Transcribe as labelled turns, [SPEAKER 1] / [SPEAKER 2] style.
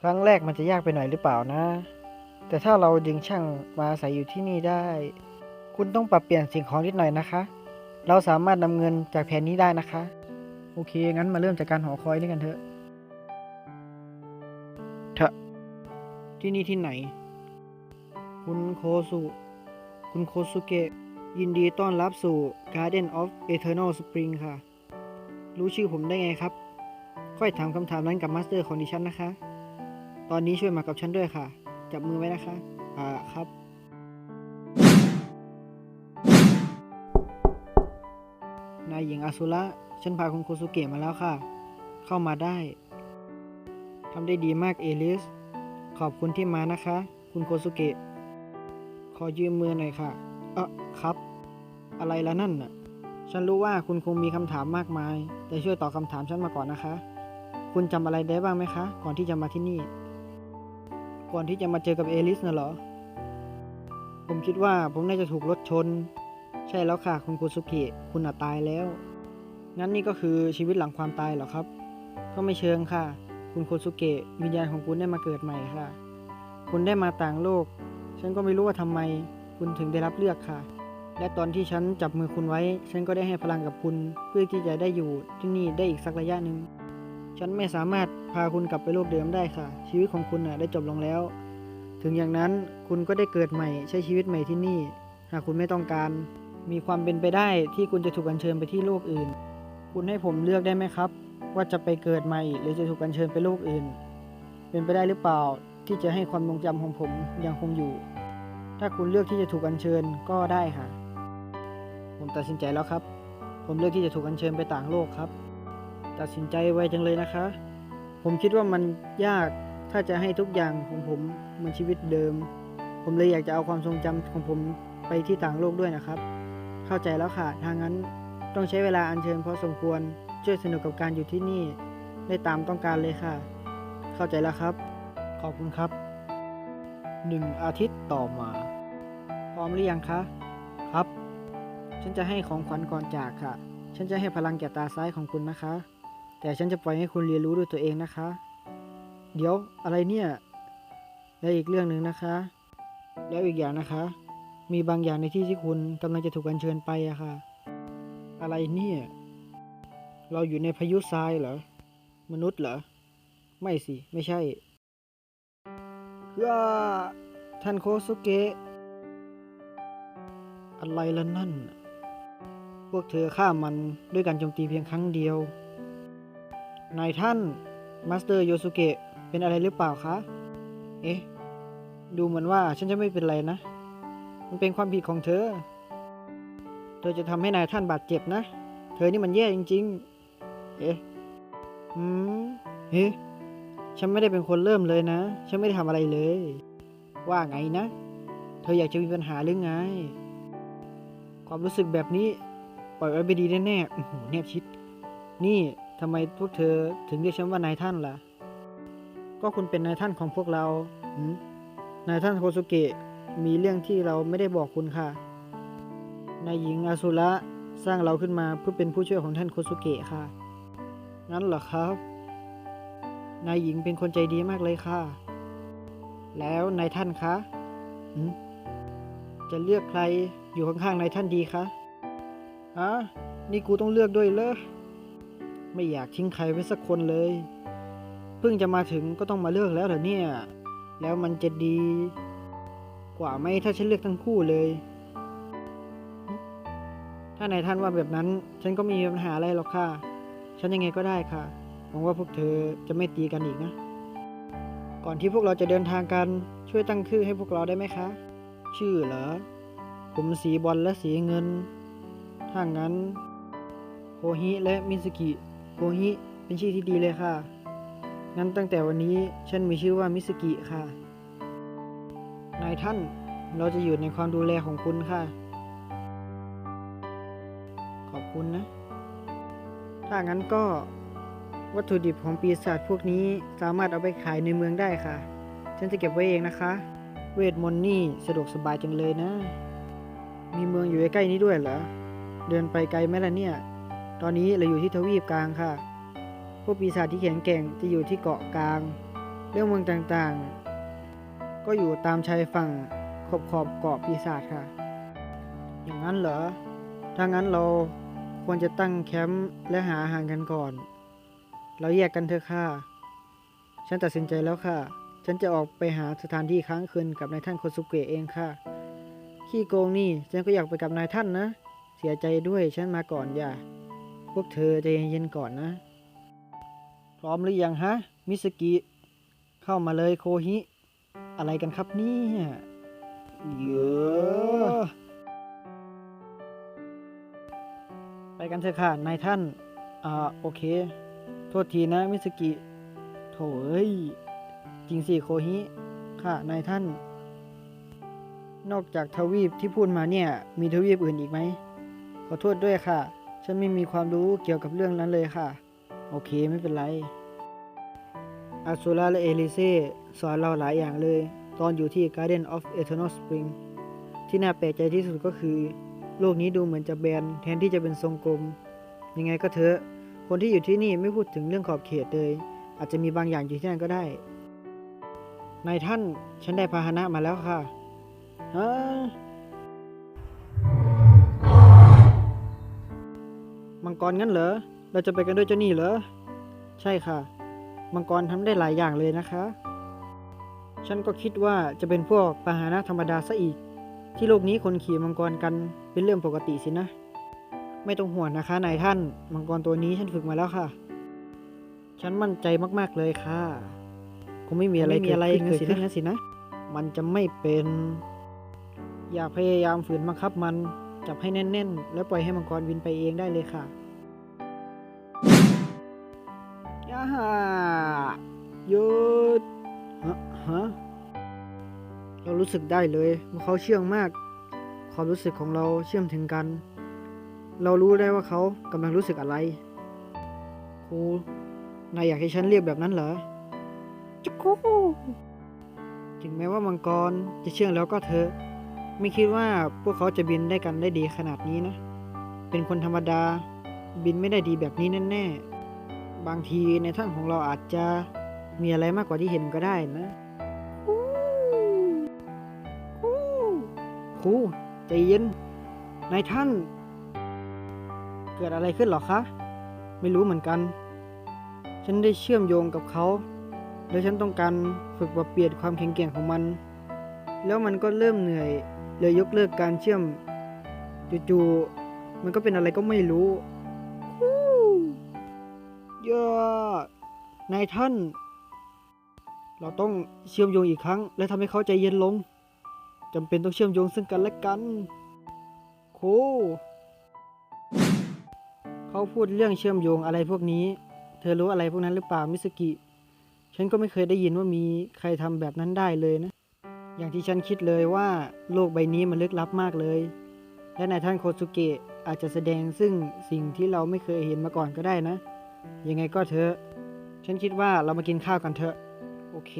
[SPEAKER 1] ครั้งแรกมันจะยากไปหน่อยหรือเปล่านะ แต่ถ้าเราดึงช่างมาอาศัยอยู่ที่นี่ได้ คุณต้องปรับเปลี่ยนสิ่งของนิดหน่อยนะคะ เราสามารถนำเงินจากแผนนี้ได้นะคะ โอเค งั้นมาเริ่มจากการหอคอยนี่กันเถอะเถอะที่นี่ที่ไหน คุณโคสุ คุณโคสุเกะ ยินดีต้อนรับสู่ Garden of Eternal Spring ค่ะ รู้ชื่อผมได้ไงครับ ค่อยถามคำถามนั้นกับมาสเตอร์ของดิฉันนะคะ ตอนนี้ช่วยมากับฉันด้วยค่ะ จับมือไว้นะคะ อ่าครับ นายหญิงอาซุระ ฉันพาคุณโคสุเกะมาแล้วค่ะ เข้ามาได้ ทำได้ดีมากเอลิส ขอบคุณที่มานะคะ คุณโคสุเกะ ขอยืมมือหน่อยค่ะ เออครับ อะไรละนั่นน่ะ ฉันรู้ว่าคุณคงมีคำถามมากมาย แต่ช่วยตอบคำถามฉันมาก่อนนะคะ คุณจำอะไรได้บ้างไหมคะ ก่อนที่จะมาที่นี่ ก่อนที่จะมาเจอกับเอลิสน่ะเหรอ ผมคิดว่าผมน่าจะถูกรถชน ใช่แล้วค่ะ คุณโคสุกะคุณอาตายแล้ว งั้นนี่ก็คือชีวิตหลังความตายเหรอครับ ก็ไม่เชิงค่ะ คุณโคสุเกะวิญญาณของคุณได้มาเกิดใหม่ค่ะ คุณได้มาต่างโลก ฉันก็ไม่รู้ว่าทำไม คุณถึงได้รับเลือกค่ะ และตอนที่ฉันจับมือคุณไว้ ฉันก็ได้ให้พลังกับคุณเพื่อที่จะได้อยู่ที่นี่ได้อีกสักระยะหนึ่ง ฉันไม่สามารถพาคุณกลับไปโลกเดิมได้ค่ะ ชีวิตของคุณน่ะได้จบลงแล้ว ถึงอย่างนั้นคุณก็ได้เกิดใหม่ใช้ชีวิตใหม่ที่นี่ หากคุณไม่ต้องการ มีความเป็นไปได้ที่คุณจะถูกอัญเชิญไปที่โลกอื่น คุณให้ผมเลือกได้ไหมครับ ว่าจะไปเกิดใหม่หรือจะถูกอัญเชิญไปโลกอื่น เป็นไปได้หรือเปล่าที่จะให้ความทรงจำของผมยังคงอยู่ ถ้าคุณเลือกที่จะถูกอัญเชิญก็ได้ค่ะ ผมตัดสินใจแล้วครับ ผมเลือกที่จะถูกอัญเชิญไปต่างโลกครับ ตัดสินใจไวจังเลยนะคะ ผมคิดว่ามันยากถ้าจะให้ทุกอย่างของผมเหมือนชีวิตเดิม ผมเลยอยากจะเอาความทรงจำของผมไปที่ต่างโลกด้วยนะครับ เข้าใจแล้วค่ะทางนั้นต้องใช้เวลาอัญเชิญพอสมควรช่วยสนุกกับการอยู่ที่นี่ ได้ตามต้องการเลยค่ะ เข้าใจแล้วครับ ขอบคุณครับหนึ่งอาทิตย์ต่อมา พร้อมหรือยังคะครับ ฉันจะให้ของขวัญก่อนจากค่ะ ฉันจะให้พลังแก่ตาซ้ายของคุณนะคะ แต่ฉันจะปล่อยให้คุณเรียนรู้ด้วยตัวเองนะคะ เดี๋ยวอะไรเนี่ยและอีกเรื่องหนึ่งนะคะ แล้วอีกอย่างนะคะ มีบางอย่างในที่ที่คุณกำลังจะถูกอัญเชิญไปอะค่ะ อะไรเนี่ย เราอยู่ในพายุทรายเหรอ มนุษย์เหรอ ไม่สิ ไม่ใช่ย่าท่านโคสุเกะ อะไรละนั่น พวกเธอฆ่ามันด้วยการโจมตีเพียงครั้งเดียว นายท่านมาสเตอร์โยสุเกะเป็นอะไรหรือเปล่าคะ เอ๊ะ ดูเหมือนว่าฉันจะไม่เป็นไรนะ มันเป็นความผิดของเธอ เธอจะทำให้นายท่านบาดเจ็บนะ เธอนี่มันแย่จริง ๆ เอ๊ะ อืม เฮ้ฉันไม่ได้เป็นคนเริ่มเลยนะ ฉันไม่ได้ทำอะไรเลย ว่าไงนะ เธออยากจะมีปัญหาหรือไง ความรู้สึกแบบนี้ ปล่อยไว้ไม่ดีแน่ๆอื้อหือแนบชิด นี่ ทำไมพวกเธอถึงเรียกฉันว่านายท่านล่ะ ก็คุณเป็นนายท่านของพวกเราหืมนายท่านโคสุเกะมีเรื่องที่เราไม่ได้บอกคุณค่ะ นายหญิงอาสุระสร้างเราขึ้นมาเพื่อเป็นผู้ช่วยของท่านโคสุเกะค่ะ งั้นเหรอครับ นายหญิงเป็นคนใจดีมากเลยค่ะ แล้วนายท่านคะหืมจะเลือกใครอยู่ข้างๆนายท่านดีคะฮะนี่กูต้องเลือกด้วยเหรอ ไม่อยากทิ้งใครไว้สักคนเลย เพิ่งจะมาถึงก็ต้องมาเลือกแล้วเหรอเนี่ย แล้วมันจะดี กว่าไหมถ้าฉันเลือกทั้งคู่เลย ถ้านายท่านว่าแบบนั้น ฉันก็มีปัญหาอะไรหรอกค่ะ ฉันยังไงก็ได้ค่ะ หวังว่าพวกเธอจะไม่ตีกันอีกนะ ก่อนที่พวกเราจะเดินทางกัน ช่วยตั้งชื่อให้พวกเราได้ไหมคะ ชื่อเหรอ ผมสีบอลและสีเงิน ถ้างั้นโคฮิและมิสกิ โคฮิเป็นชื่อที่ดีเลยค่ะ งั้นตั้งแต่วันนี้ฉันมีชื่อว่ามิสกิค่ะ นายท่านเราจะอยู่ในความดูแลของคุณค่ะ ขอบคุณนะ ถ้างั้นก็วัตถุดิบของปีศาจพวกนี้สามารถเอาไปขายในเมืองได้ค่ะ ฉันจะเก็บไว้เองนะคะ เวทมนต์นี่สะดวกสบายจังเลยนะ มีเมืองอยู่ใกล้นี้ด้วยเหรอ เดินไปไกลไหมล่ะเนี่ย ตอนนี้เราอยู่ที่ทวีปกลางค่ะ พวกปีศาจที่แข็งแกร่งจะอยู่ที่เกาะกลาง เรื่องเมืองต่างๆ ก็อยู่ตามชายฝั่งขอบขอบเกาะปีศาจค่ะ อย่างนั้นเหรอ ถ้างั้นเราควรจะตั้งแคมป์และหาอาหารกันก่อน เราแยกกันเถอะค่ะ ฉันตัดสินใจแล้วค่ะ ฉันจะออกไปหาสถานที่ค้างคืนกับนายท่านโคสุเกะเองค่ะ ขี้โกงนี่ฉันก็อยากไปกับนายท่านนะ เสียใจด้วยฉันมาก่อนอย่า วกเธอใจเย็นๆก่อนนะ พร้อมหรือยังฮะ มิสกิ เข้ามาเลยโคฮิ อะไรกันครับเนี่ยเยอะไปกันเถอะค่ะนายท่าน อ่า โอเค โทษทีนะ มิสกิ โถเอ้ย จริงสิโคฮิ ค่ะนายท่าน นอกจากทวีปที่พูดมาเนี่ย มีทวีปอื่นอีกไหม ขอโทษด้วยค่ะ ฉันไม่มีความรู้เกี่ยวกับเรื่องนั้นเลยค่ะ โอเคไม่เป็นไร อาซูราและเอลิเซ่สอนเราหลายอย่างเลย ตอนอยู่ที่ Garden of Eternal Spring ที่น่าแปลกใจที่สุดก็คือ โลกนี้ดูเหมือนจะแบนแทนที่จะเป็นทรงกลม ยังไงก็เถอะ คนที่อยู่ที่นี่ไม่พูดถึงเรื่องขอบเขตเลย อาจจะมีบางอย่างอยู่ที่นั่นก็ได้นายท่าน ฉันได้พาหนะมาแล้วค่ะฮะ กรงั้นเหรอ เราจะไปกันด้วยเจ้านี่เหรอ ใช่ค่ะ มังกรทำได้หลายอย่างเลยนะคะ ฉันก็คิดว่าจะเป็นพวกปาหานะธรรมดาซะอีก ที่โลกนี้คนขี่มังกรกันเป็นเรื่องปกติสินะ ไม่ต้องห่วงนะคะนายท่าน มังกรตัวนี้ฉันฝึกมาแล้วค่ะ ฉันมั่นใจมากๆเลยค่ะ คงไม่มีอะไร
[SPEAKER 2] ไม่มีอะไร
[SPEAKER 1] เกิดขึ้น
[SPEAKER 2] เกิดขึ้น
[SPEAKER 1] งั้นสินะ มันจะไม่เป็น อย่าพยายามฝืนบังคับมันจับให้แน่น ๆ แล้วปล่อยให้มังกรบินไปเองได้เลยค่ะาฮ่าหยุดฮะฮะเรารู้สึกได้เลยว่าเขาเชื่องมาก ความรู้สึกของเราเชื่อมถึงกัน เรารู้ได้ว่าเขากำลังรู้สึกอะไรครูนายอยากให้ฉันเรียกแบบนั้นเหรอจุกกูถึงแม้ว่ามังกรจะเชื่องแล้วก็เถอะ ไม่คิดว่าพวกเขาจะบินได้กันได้ดีขนาดนี้นะ เป็นคนธรรมดาบินไม่ได้ดีแบบนี้แน่ๆ บางทีในท่านของเราอาจจะมีอะไรมากกว่าที่เห็นก็ได้นะครูครูใจเย็นนายท่าน เกิดอะไรขึ้นหรอคะ ไม่รู้เหมือนกัน ฉันได้เชื่อมโยงกับเขาแล้วฉันต้องการฝึกปรับเปลี่ยนความแข็งแกร่งของมัน แล้วมันก็เริ่มเหนื่อยเลยยกเลิกการเชื่อม จู่ๆมันก็เป็นอะไรก็ไม่รู้ นายท่าน เราต้องเชื่อมโยงอีกครั้ง และทำให้เขาใจเย็นลงจำเป็นต้องเชื่อมโยงซึ่งกันและกัน โค เขาพูดเรื่องเชื่อมโยงอะไรพวกนี้ เธอรู้อะไรพวกนั้นหรือเปล่ามิสกิ ฉันก็ไม่เคยได้ยินว่ามีใครทำแบบนั้นได้เลยนะ อย่างที่ฉันคิดเลยว่าโลกใบนี้มันลึกลับมากเลย และนายท่านโคสุเกะอาจจะแสดงซึ่งสิ่งที่เราไม่เคยเห็นมาก่อนก็ได้นะ ยังไงก็เถอะ ฉันคิดว่าเรามากินข้าวกันเถอะ โอเค